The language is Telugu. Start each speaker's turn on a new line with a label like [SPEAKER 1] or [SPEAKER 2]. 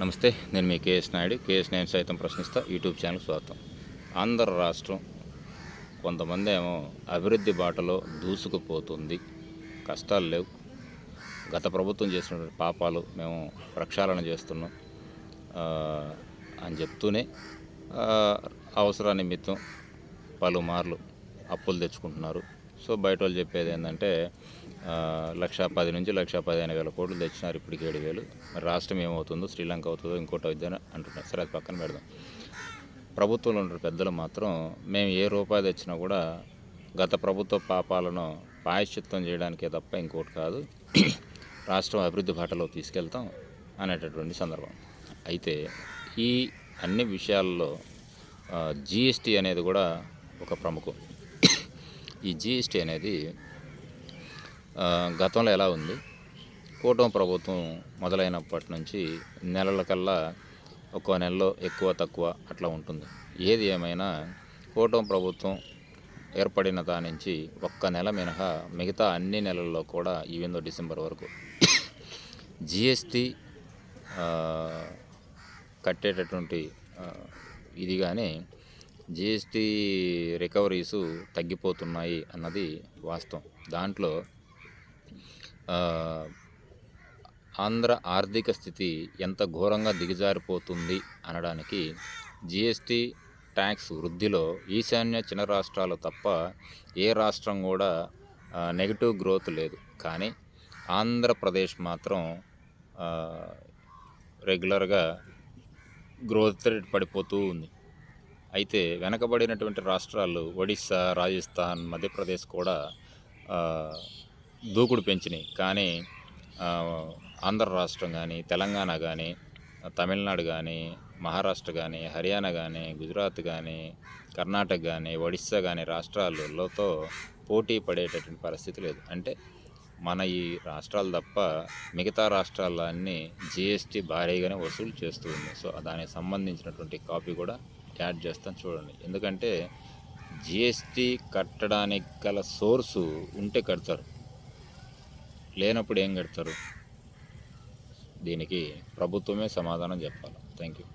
[SPEAKER 1] నమస్తే నేను మీ కేఎస్ నాయుడు. కేఎస్ నేను సైతం ప్రశ్నిస్తా యూట్యూబ్ ఛానల్ స్వాగతం. ఆంధ్ర రాష్ట్రం కొంతమంది ఏమో అభివృద్ధి బాటలో దూసుకుపోతుంది. కష్టాలు లేవు. గత ప్రభుత్వం చేసినటువంటి పాపాలు మేము ప్రక్షాళన చేస్తున్నాం. అని చెప్తూనే అవసరా అవసర నిమిత్తం పలుమార్లు అప్పులు తెచ్చుకుంటున్నారు. సో బయట వాళ్ళు చెప్పేది ఏంటంటే లక్ష పది నుంచి లక్ష పదిహేను వేల కోట్లు తెచ్చినారు ఇప్పటికి ఏడు వేలు. మరి రాష్ట్రం ఏమవుతుందో శ్రీలంక అవుతుందో ఇంకోటి అవుతుందని అంటున్నారు. సరే అది పక్కన పెడదాం. ప్రభుత్వంలో ఉన్న పెద్దలు మాత్రం మేము ఏ రూపాయి తెచ్చినా కూడా గత ప్రభుత్వ పాపాలను పాయశ్చిత్తం చేయడానికే తప్ప ఇంకోటి కాదు. రాష్ట్రం అభివృద్ధి బాటలో తీసుకెళ్తాం అనేటటువంటి సందర్భం. అయితే ఈ అన్ని విషయాల్లో జిఎస్టీ అనేది కూడా ఒక ప్రముఖం. ఈ జిఎస్టీ అనేది గతంలో ఎలా ఉంది? కూటమి ప్రభుత్వం మొదలైనప్పటి నుంచి నెలల కల్లా ఒక్కో నెలలో ఎక్కువ తక్కువ అట్లా ఉంటుంది. ఏది ఏమైనా కూటమి ప్రభుత్వం ఏర్పడిన దాని నుంచి ఒక్క నెల మినహా మిగతా అన్ని నెలల్లో కూడా ఈవెందో డిసెంబర్ వరకు జిఎస్టీ కట్టేటటువంటి ఇది కానీ జిఎస్టీ రికవరీసు తగ్గిపోతున్నాయి అన్నది వాస్తవం. దాంట్లో ఆంధ్ర ఆర్థిక స్థితి ఎంత ఘోరంగా దిగజారిపోతుంది అనడానికి జిఎస్టీ ట్యాక్స్ వృద్ధిలో ఈశాన్య చిన్న రాష్ట్రాలు తప్ప ఏ రాష్ట్రం కూడా నెగిటివ్ గ్రోత్ లేదు. కానీ ఆంధ్రప్రదేశ్ మాత్రం రెగ్యులర్గా గ్రోత్ రేట్ పడిపోతూ ఉంది. అయితే వెనకబడినటువంటి రాష్ట్రాలు ఒడిస్సా రాజస్థాన్ మధ్యప్రదేశ్ కూడా దూకుడు పెంచినాయి. కానీ ఆంధ్ర రాష్ట్రం కానీ తెలంగాణ కానీ తమిళనాడు కానీ మహారాష్ట్ర కానీ హర్యానా కానీ గుజరాత్ కానీ కర్ణాటక కానీ ఒడిస్సా కానీ రాష్ట్రాలతో పోటీ పడేటటువంటి పరిస్థితి లేదు. అంటే మన ఈ రాష్ట్రాలు తప్ప మిగతా రాష్ట్రాలన్నీ జిఎస్టీ భారీగానే వసూలు చేస్తూ ఉంది. సో దానికి సంబంధించినటువంటి కాపీ కూడా యాడ్ చేస్తాను చూడండి. ఎందుకంటే జిఎస్టీ కట్టడానికి గల సోర్సు ఉంటే కడతారు. లేనప్పుడు ఏం కడతారు? దీనికి ప్రభుత్వమే సమాధానం చెప్పాలి. Thank you